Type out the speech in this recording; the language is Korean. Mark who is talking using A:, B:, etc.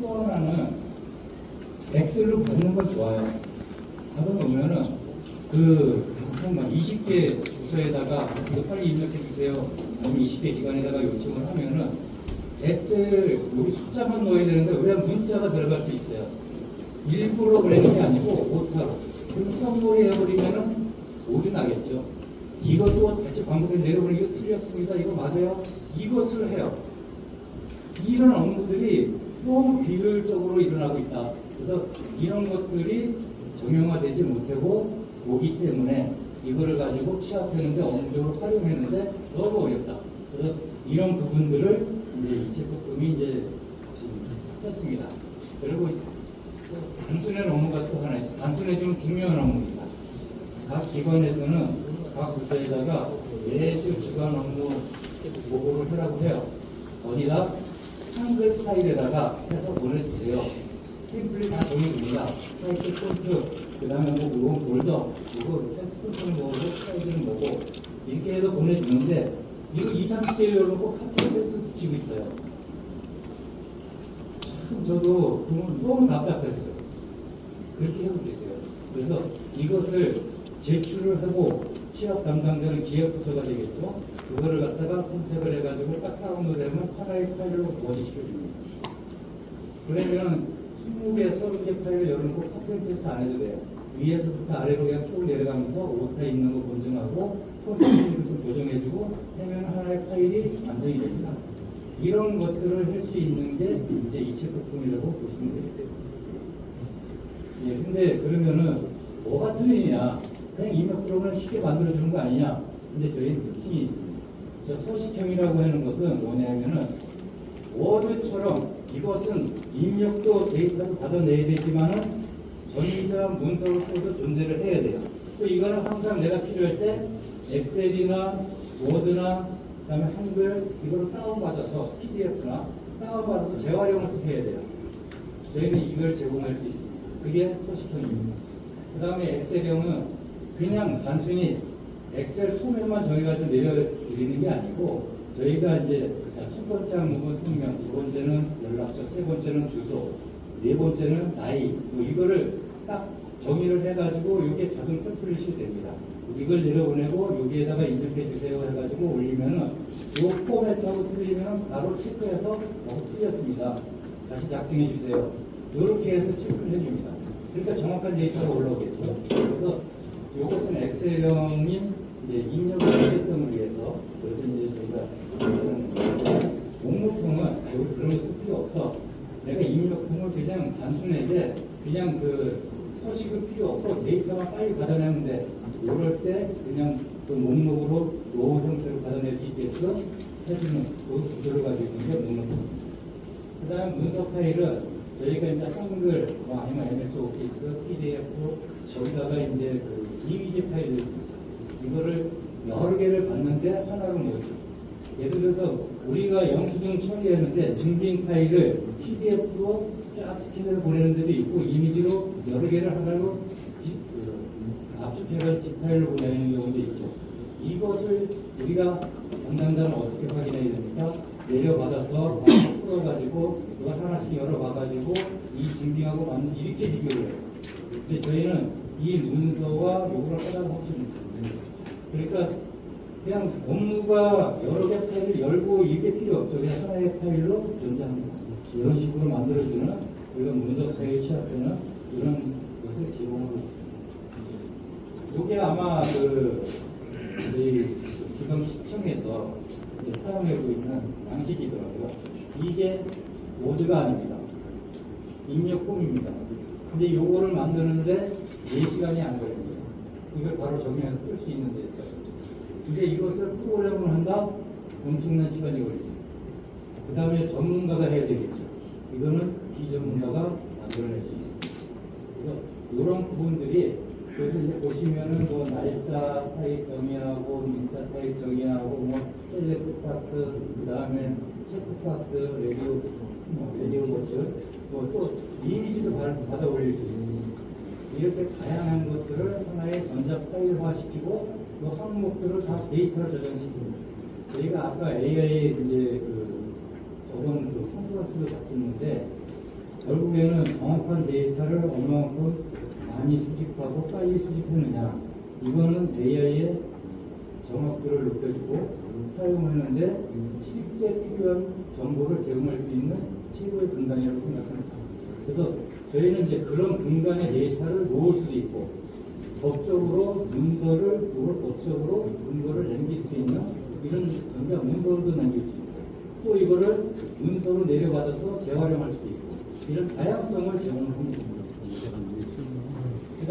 A: 또 하나는 엑셀로 받는 건 좋아요. 하다 보면은 그 정말 20개 부서에다가 이거 빨리 입력해 주세요. 아니면 20개 기관에다가 요청을 하면은 엑셀 여기 숫자만 넣어야 되는데 왜 문자가 들어갈 수 있어요. 일부러 그러는 게 아니고 오타로. 그럼 선물이 해버리면은 오류 나겠죠. 이것도 다시 내려보니 이거 틀렸습니다. 이거 맞아요. 이것을 해요. 이런 업무들이 너무 비효율적으로 일어나고 있다. 그래서 이런 것들이 정형화되지 못하고 오기 때문에 이거를 가지고 취합하는데 업무적으로 활용했는데 너무 어렵다. 그래서 이런 부분들을 이제 이체폭금이 이제 지금 했습니다. 그리고 단순한 업무가 또 하나 있어요. 단순해지면 중요한 업무입니다. 각 기관에서는 각 부서에다가 매주 주간 업무 보고를 하라고 해요. 어디다? 한글 파일에다가 해서 보내주세요. 팀플이 다 정해줍니다. 사이트 폰트, 그 다음에 뭐 이건 볼더, 이거 폰트는 뭐고, 사이즈는 뭐고, 이렇게 해서 보내주는데, 이거 2, 30개 열어놓고 카톡 패스 붙이고 있어요. 참 저도 너무 답답했어요. 그렇게 계세요. 그래서 이것을 제출을 하고 취업 담당자는 기획부서가 되겠죠. 그거를 갖다가 선택을 해가지고 딱 다운로드 하면 하나의 파일로 원시켜줍니다. 그러면 20개, 30개 파일을 열어놓고 카페 테스트 안 해도 돼요. 위에서부터 아래로 그냥 쭉 내려가면서 오타 있는 거 검증하고 폰트를 좀 조정해주고 하면 하나의 파일이 완성이 됩니다. 이런 것들을 할 수 있는 게 이제 이체부품이라고 보시면 되겠어요. 예, 근데 그러면은 뭐가 틀리냐? 그냥 입력 프로그램 쉽게 만들어주는 거 아니냐? 근데 저희는 특징이 있습니다. 저 소식형이라고 하는 것은 뭐냐면은 워드처럼 이것은 입력도 데이터도 받아내야 되지만은 전자 문서로 또도 존재를 해야 돼요. 또 이거는 항상 내가 필요할 때 엑셀이나 워드나 그다음에 한글 이걸 다운받아서 PDF나 다운받아서 재활용을 또 해야 돼요. 저희는 이걸 제공할 수 있습니다. 그게 소식형입니다. 그 다음에 엑셀형은 그냥 단순히 엑셀 소면만 저희가 좀 내려드리는 게 아니고 저희가 이제 자, 첫 번째 항목은 성명, 두 번째는 연락처, 세 번째는 주소, 네 번째는 나이 뭐 이거를 딱 정의를 해가지고 이게 자동 템플릿이 됩니다. 이걸 내려보내고 여기에다가 입력해 주세요 해가지고 올리면은 요 포맷하고 틀리면 바로 체크해서 어, 틀렸습니다. 다시 작성해 주세요. 이렇게 해서 체크를 해줍니다. 그러니까 정확한 데이터가 올라오겠죠. 그래서 이것은 엑셀형인 이제 입력 편리성을 위해서 그래서 이제 저희가 목록형은 여기 그런 것도 필요 없어. 내가 입력형을 그냥 단순하게 그냥 그 서식은 필요 없고 데이터만 빨리 받아내면 돼. 이럴 때 그냥 그 목록으로 요 형태로 받아낼 수 있게끔 해주는 그 구조를 가지고 있는 게 목록입니다. 그 다음 문서 파일은 저희가 이제 한글, 뭐 아니면 MS 오피스, PDF, 저기다가 이제 그 이미지 파일을 있습니다. 이거를 여러 개를 받는데 하나로 모으죠. 예를 들어서 우리가 영수증 처리했는데 증빙 파일을 PDF로 쫙 스캔해서 보내는 데도 있고 이미지로 여러 개를 하나로 지- 그 압축해서 집 파일로 보내는 경우도 있죠. 이것을 우리가 담당자는 어떻게 확인해야 됩니까? 내려받아서 풀어가지고 이거 하나씩 열어봐가지고 이 증빙하고 맞는 이렇게 비교를 해요. 근데 저희는 이 문서와 요거를 하나로 합쳐줍니다. 그러니까 그냥 업무가 여러 개 파일을 열고 이게 필요 없죠. 그냥 하나의 파일로 존재합니다. 이런 식으로 만들어주는 이런 문서 파일 시합하는 이런 것을 제공하고 있습니다. 이게 아마 그 우리 지금 시청에서 사용하고 있는 양식이더라고요. 이게 워드가 아닙니다. 입력폼입니다. 근데 요거를 만드는데 4시간이 안 걸립니다. 이걸 바로 정리해서 쓸 수 있는 데 있어요 근데 이것을 프로그램을 한다? 엄청난 시간이 걸리죠. 그 다음에 전문가가 해야 되겠죠. 이거는 비전문가가 만들어낼 수 있습니다. 그래서 이런 부분들이 그래서 이제 보시면은 뭐 날짜 타입 정의하고 문자 타입 정의하고 뭐 셀렉트 박스 그 다음에 체크 박스 레디오 뭐 레디오 버츠 뭐또 이미지도 받- 받아 올릴 수 있습니다. 이렇게 다양한 것들을 하나의 전자 파일화 시키고 그 항목들을 다 데이터로 저장시킵니다. 저희가 아까 AI 이제 그 저번 그 컨퍼런스를 봤었는데 결국에는 정확한 데이터를 얼마만큼 많이 수집하고 빨리 수집했느냐 이거는 AI의 정확도를 높여주고 사용하는데 실제 필요한 정보를 제공할 수 있는 최고의 근간이라고 생각합니다. 그래서 저희는 이제 그런 근간의 데이터를 모을 수도 있고 법적으로 문서를 또 법적으로 문서를 남길 수 있는 이런 전자 문서로도 남길 수 있고 또 이거를 문서로 내려받아서 재활용할 수도 있고 이런 다양성을 제공하는 겁니다.